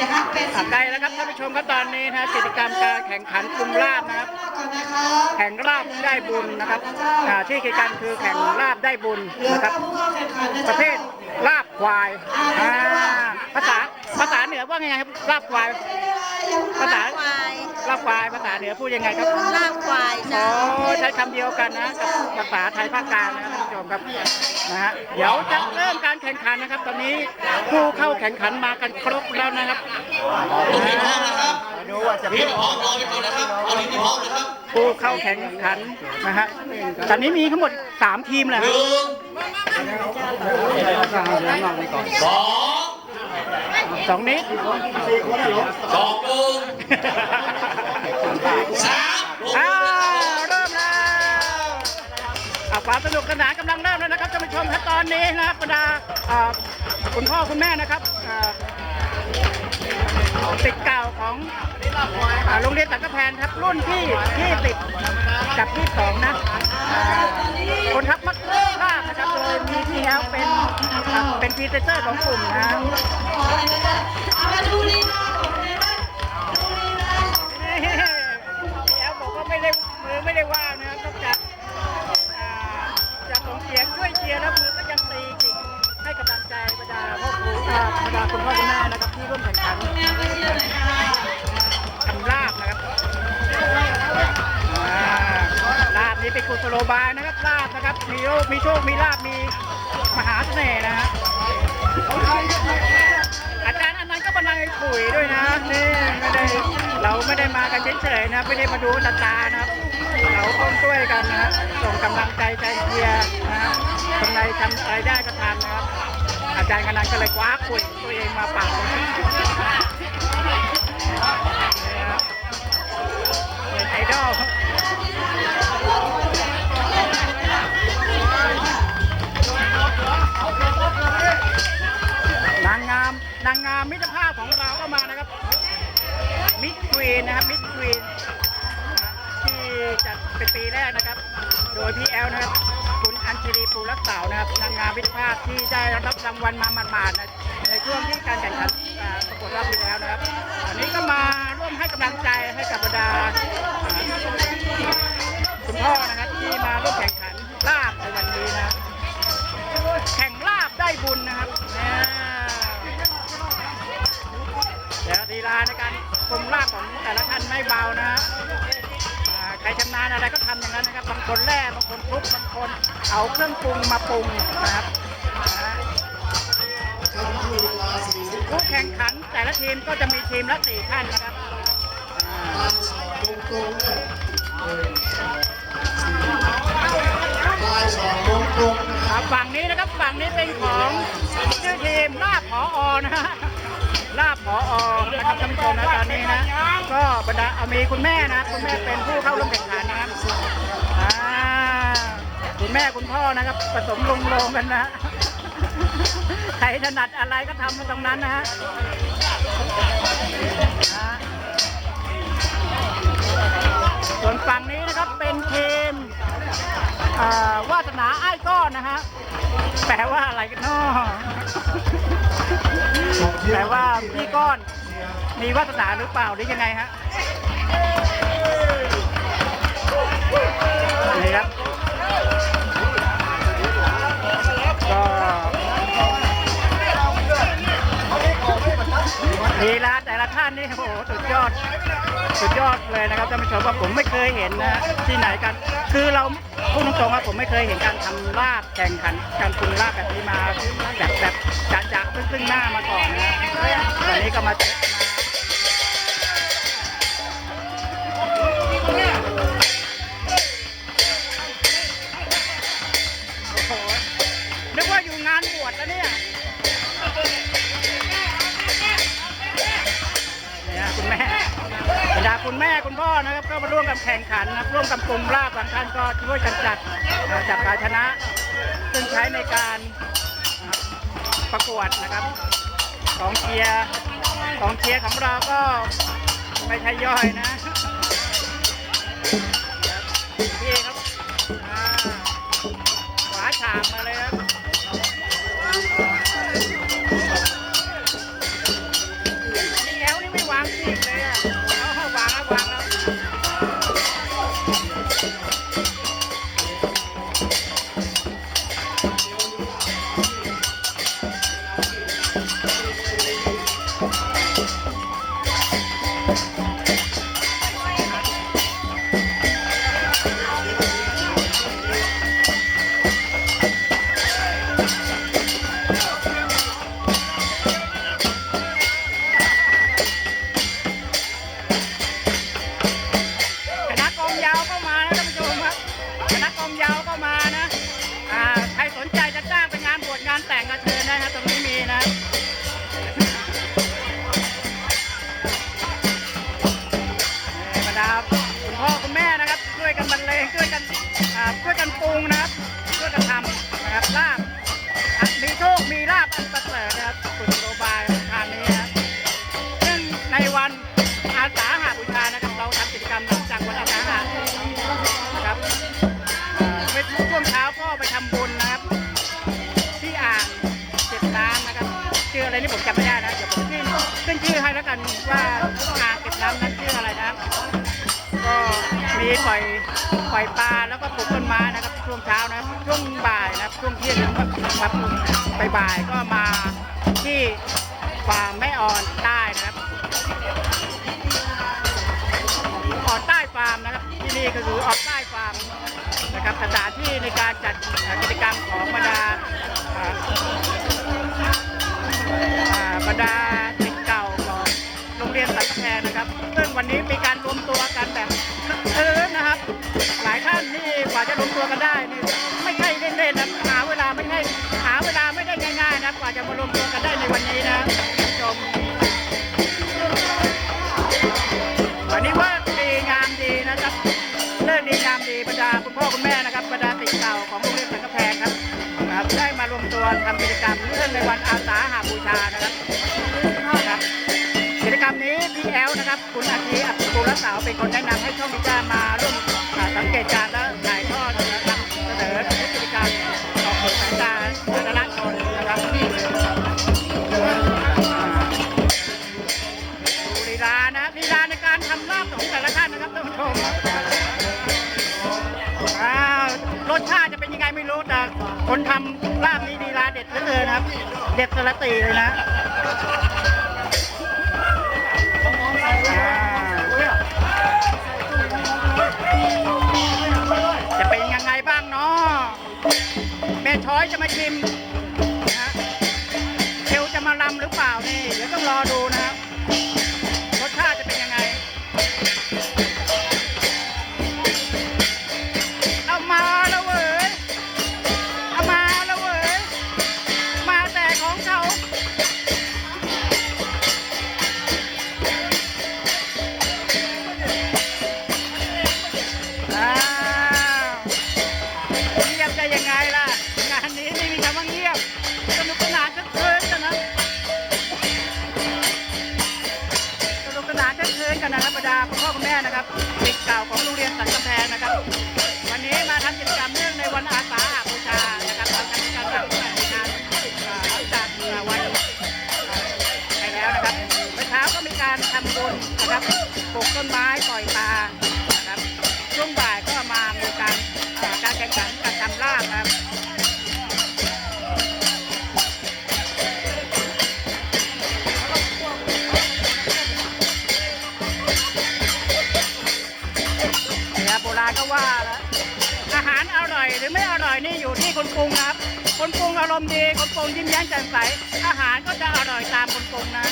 จะฮักเป็นอะใกล้แล้วครับท่านผู้ชมครับตอนนี้นะกิจกรรมการแข่งขันกลุ่มลาบนะครับก่อนนะคะแข่งลาบได้บุญนะครับอ่าที่กิจกรรมคือแข่งลาบได้บุญเหลือนะครับผู้เข้าแข่งขันนะปจ๊ะระเภทลาบควายอ่าภาษาภาษาเหนือว่าไงครับลาบควาย ภาษา ควายลาบควายภาษาเหนือพูดยังไงครับ ลาบควายอ๋จ้ะอใช้คำเดียวกันนะกับภาษาไทยภาคกลางนะครับท่าน ผู้ชมครับนะฮะเดี๋ยวจะเริ่มการแข่งขันนะครับ ตอนนี้ผู้เข้าแข่งขันมากันครบแล้วนะครับดูว่าจะเป็นผู้เข้าแข่งขันนะฮะตอนนี้มีทั้งหมดสามทีมแหละครับสองสองนิดสองหนึ่ ความสนุกสนานกำลังเริ่มแล้วนะครับท่านผู้ชมครับตอนนี้นะครับบรรดาคุณพ่อคุณแม่นะครับติดเก่าของโรงเรียนสังกะแพนครับรุ่นที่ที่ติดกับที่สองนะคนทัพมักลาบนะครับโดยมีพี่แอลเป็นเป็นพรีเซนเตอร์ของกลุ่มนะเอามาดูลีลาผมเลยนะ ครูอ่าบรรดาคุณพ่อคุณแม่นะครับที่ร่วมแข่งขันทำลาบนะครับอ่าลาบนี้เป็นกุศโลบายนะครับลาบนะครับ มีโชคมีโชคมีลาบมีมหาเสน่ห์นะฮะอาจารย์อันนั้นก็บรรณาปุ๋ยด้วยนะนี่ไม่ได้เราไม่ได้มากันเฉยๆนะไม่ได้มาดูตาตานะครับเราต้องช่วยกันนะส่งกำลังใจใจเชียร์นะคนใดทำอะไรได้ก็ทำนะครับ อาจารย์กนันก็เลยคว้าขวดตัวเองมาเป่านี่ ไม่เบานะฮะใครชำนาญอะไรก็ทำอย่างนั้นนะครับ บางคนแล่บางคนคลุกบางคนเอาเครื่องปรุงมาปรุงนะครับผู้แข่งขันแต่ละทีมก็จะมีทีมละสี่ท่านนะครับฝั่งนี้นะครับฝั่งนี้เป็นของชื่อทีมลาบผออนะฮะ ลาบผออนะครับท่านผู้ชมนะตอนนี้นะ ก็บรรดาเอามีคุณแม่นะคุณแม่เป็นผู้เข้าร่วมแข่งขันนะครับอ่าคุณแม่คุณพ่อนะครับผสมลงโลงกันนะใครถนัดอะไรก็ทำตรงนั้นนะฮะส่วนฝั่งนี้นะครับเป็นทีมวาสนาไอ้ก้อนนะฮะแปลว่าอะไรกันเนาะ แต่ว่าพี่ก้อนมีวาสนาหรือเปล่าหรือยังไงฮะนี่ครับก็ลีลาแต่ละ ท่านนี่โอ้โหสุดยอด สุดยอดเลยนะครับท่านผู้ชมว่าผมไม่เคยเห็นนะที่ไหนกัน คือเราพูดตรงๆว่าผมไม่เคยเห็นการทำลาบแข่งขันการปรุงลาบแบบนี้มาแบบแบบจะจะซึ่งหน้ามาก่อนนะวันนี้ก็มาเจอ คุณแม่คุณพ่อนะครับก็มาร่วมกันแข่งขันนะครับร่วมกับกลุ่มลาบบางท่านก็ช่วยกันจัดจับภาชนะ ซึ่งใช้ในการประกวดนะครับของเชียร์ของเชียร์ของเราก็ไม่ใช่ย่อยนะพี่ครับขวาฉากมา กันว่าอ่าเก็บน้ำนั้นชื่ออะไรนะก็มีปล่อยปล่อยปลาแล้วก็ปลูกต้นไม้นะครับช่วงเช้านะช่วงบ่ายนะช่วงเที่ยงนะครับบ่ายก็มาที่ฟาร์มแม่อ่อนใต้นะครับอ่อนใต้ฟาร์มนะครับที่นี่ก็คืออ่อนใต้ฟาร์มนะครับสถานที่ในการจัดกิจกรรมของบรรดาอ่าอ่าบรรดา วันนี้มีการรวมตัวกันแบบคึกคืนนะครับ หลายท่านนี่กว่าจะรวมตัวกันได้นี่ไม่ใช่เล่นๆนะหาเวลาไม่ใช่หาเวลาไม่ได้ง่ายๆนะกว่าจะมารวมตัวกันได้ในวันนี้นะผู้ชมวันนี้ว่าดีงามดีนะครับเลิกดีงามดีบรรดาคุณพ่อคุณแม่นะครับบรรดาติดเก่าของโรงเรียนสังกะแพงครับครับได้มารวมตัวทำกิจกรรมเนื่องในวันอาสาหาบูชานะครับ สาวเป็นคนแนะนำให้ช่องพิจามาร่วมสังเกตการณ์และถ่ายทอดนะครับเสนอกิจกรรมต่อสู่สายตาสาธารณชนนะครับดูลีลานะลีลาในการทำลาบของแต่ละท่านนะครับท่านผู้ชมอ้าวรสชาติจะเป็นยังไงไม่รู้แต่คนทำลาบนี้ลีลาเด็ดเหลือเกินนะครับ เด็ดสละตีเลยนะ ม่ช้อยจะมาชิมนะฮะเชลจะมาลำหรือเปล่านี่เดี๋ยวต้องรอดูนะ ทำบุญนะครับปลูกต้นไม้ปล่อยปลานะครับช่วงบ่ายก็มามีการการแข่งขันการทำลาบครับเนี่ยโบราณก็ว่าแล้วอาหารอร่อยหรือไม่อร่อยนี่อยู่ที่คนปรุงนะครับ คนปรุงอารมณ์ดี คนปรุงยิ้มแย้มแจ่มใส อาหารก็จะอร่อยตามคนปรุงนะ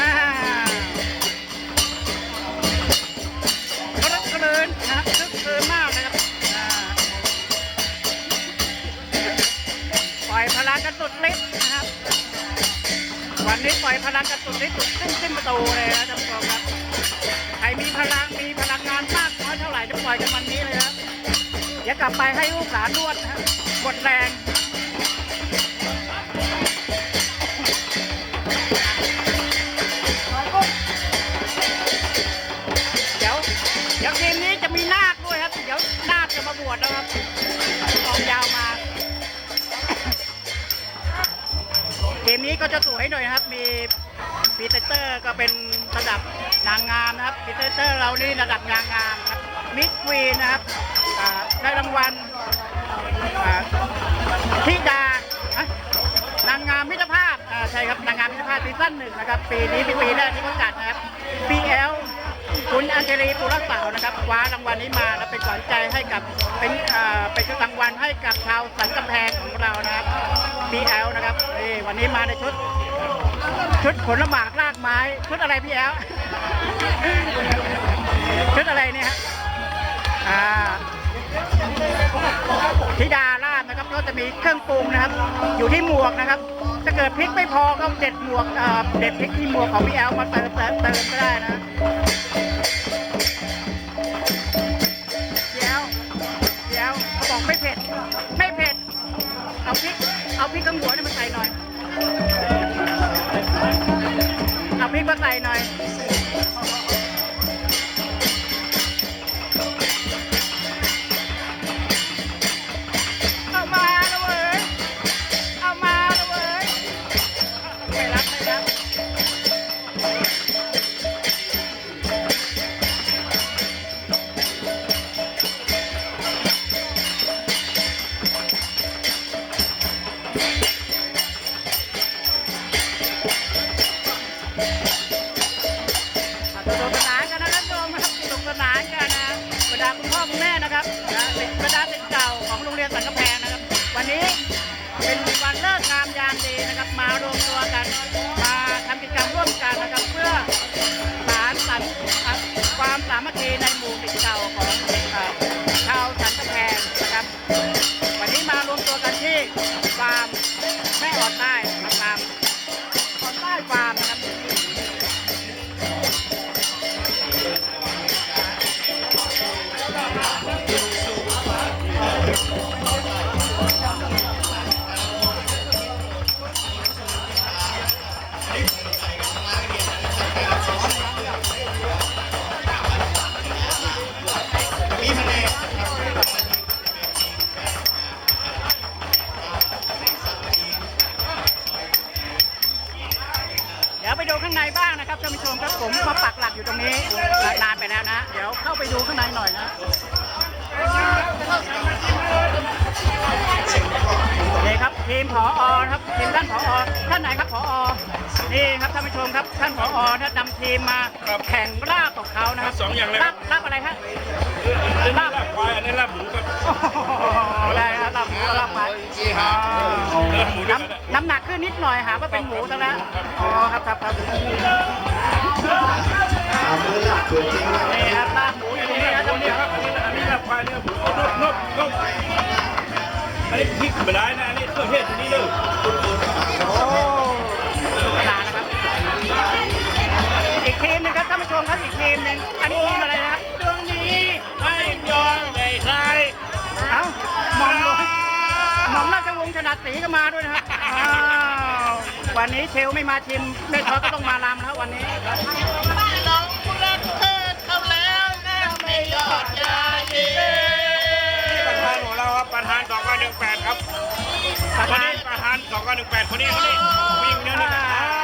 อ่าคลึกคลืนนะครับคลึกคลืนมากนะครับอ่าปล่อยพลังกันสุดฤทธิ์นะครับ วันนี้ปล่อยพลังกันสุดฤทธิ์สุดสิ้นสิ้นประตูเลยนะท่านผู้ชมครับ ใครมีพลังมีพลังงานมากน้อยเท่าไหร่จะปล่อยกันวันนี้เลยครับอย่ากลับไปให้ลูกหลานนวดนะฮะหมดแรง ก็จะสวยหน่อยนะครับ มีพรีเซนเตอร์ก็เป็นระดับนางงามนะครับพรีเซนเตอร์เรานี่ระดับนางงามครับมิดควีนนะครับได้รางวัลอ่าธิดางงามมิตรภาพใช่ครับนางงามมิตรภาพซีซั่นหนึ่งนะครับ ปีนี้เป็นปีแรกที่เขาจัดนะครับ BL คุณอัญชลีปุรักษานะครับคว้ารางวัลนี้มาและเป็นขวัญใจให้กับเป็นอ่าเป็นรางวัลให้กับชาวสันกำแพงของเรานะครับ BL นะครับนี่วันนี้มาในชุด ชุดผลหมากรากไม้ชุดอะไรพี่แอลชุดอะไรเนี่ยฮะอ่าธิดาราชนะครับก็จะมีเครื่องปรุงนะครับ อยู่ที่หมวกนะครับถ้าเกิดพริกไม่พอก็เด็ดหมวกเอ่อเด็ดพริกที่หมวกของพี่แอลมาเติมเติมเติมก็ได้นะ เอาพริกกระหัวนี่มาใส่หน่อย เอาพริกมาใส่หน่อย นี่ครับท่านผู้ชมครับท่านผอนะนำทีมมาแข่งลาบกับเขานะครับสองอย่างเลย ลาบลาบอะไรฮะ อันนี้ลาบควายอันนี้ลาบหมูครับ โอ้โหได้ครับลาบหมูลาบหมาเลือดหมูด้วยน้ำน้ำหนักขึ้นนิดหน่อยหาว่าเป็นหมูซะแล้วอ๋อครับครับครับนี่ครับลาบหมูอยู่ตรงนี้ครับตรงนี้ครับอันนี้ลาบควายเนี่ยหมูนุ่มนุ่มนุ่มอันนี้พริกไม่ได้นะอันนี้เครื่องเทศอันนี้เลย ทีมหนึงอันนี้ทีมอะไรนะครับดวงนี้ไม่ยอมไม่ใครเอ้าหมอมหลวงหมอมราชวงศ์ชนะศรีก็มาด้วยนะครับอ้าววันนี้เชลไม่มาชิมแม่ทอดก็ต้องมาลำแล้ววันนี้ น้องคุณรักเธอเข้าแล้วนะไม่ยอดยาเย่ประธานของเราครับประธาน2918ครับประคนธานนี้ประธาน2918คนนี้คนนี้วิ่งเนื้อนี่ป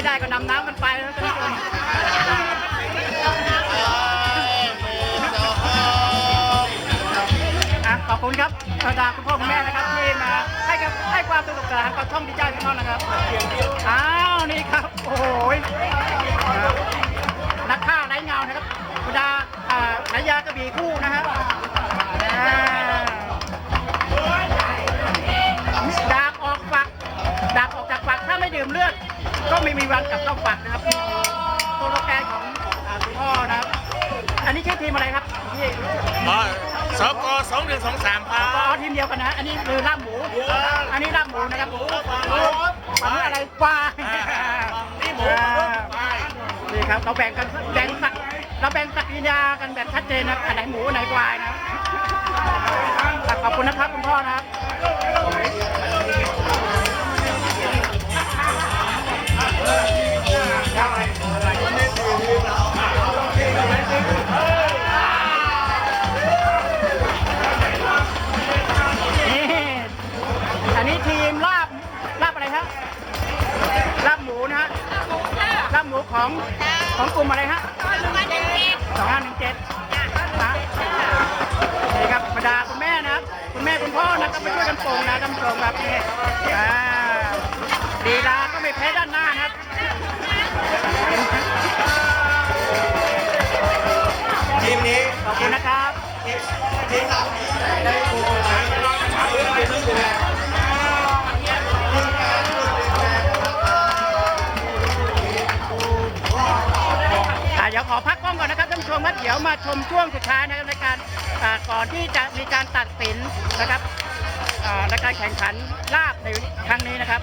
ไม่ได้ก็นำน้ำกันไปแล้วท่านผู้ชมอะขอบคุณครับธรรดาคุณพ่อคุณแม่นะครับที่มาให้กับให้ความสนุกสนานกับช่องดีใจพี่น้องนะครับอ้าวนี่ครับโอ้โหครับนักฆ่าไร้เงานะครับคุณดาอ่าฉายากระบี่คู่นะครับ ก็ไม่มีวันกลับเข้าฝักนะครับตัวโลแกนของอ่าคุณพ่อนะครับ อันนี้ชื่อทีมอะไรครับพี่อ๋อสกสองหนึ่งสองสามพาอ๋อทีมเดียวกันนะ อันนี้คือลาบหมู อันนี้ลาบหมูนะครับหมูอันนี้อะไรปลานี่หมูอ่านี่ครับเราแบ่งกันแบ่งสักเราแบ่งสักยากันแบบชัดเจนนะอันไหนหมูอันไหนควายนะอ่าคุณนะครับคุณพ่อนะครับ ของของกลุ่มอะไรฮะสองห้าหนึ่งเจ็ดนี่ครับบรรดาคุณแม่นะครับ คุณแม่คุณพ่อนะครับไปช่วยกันปรุงนะท่านผู้ชมครับนี่อ่าดีลา นะครับท่านผู้ชมครับเขียวมาชมช่วงสุดท้ายนะครับในการก่อนที่จะมีการตัดสินนะครับในการแข่งขันลาบในครั้งนี้นะครับ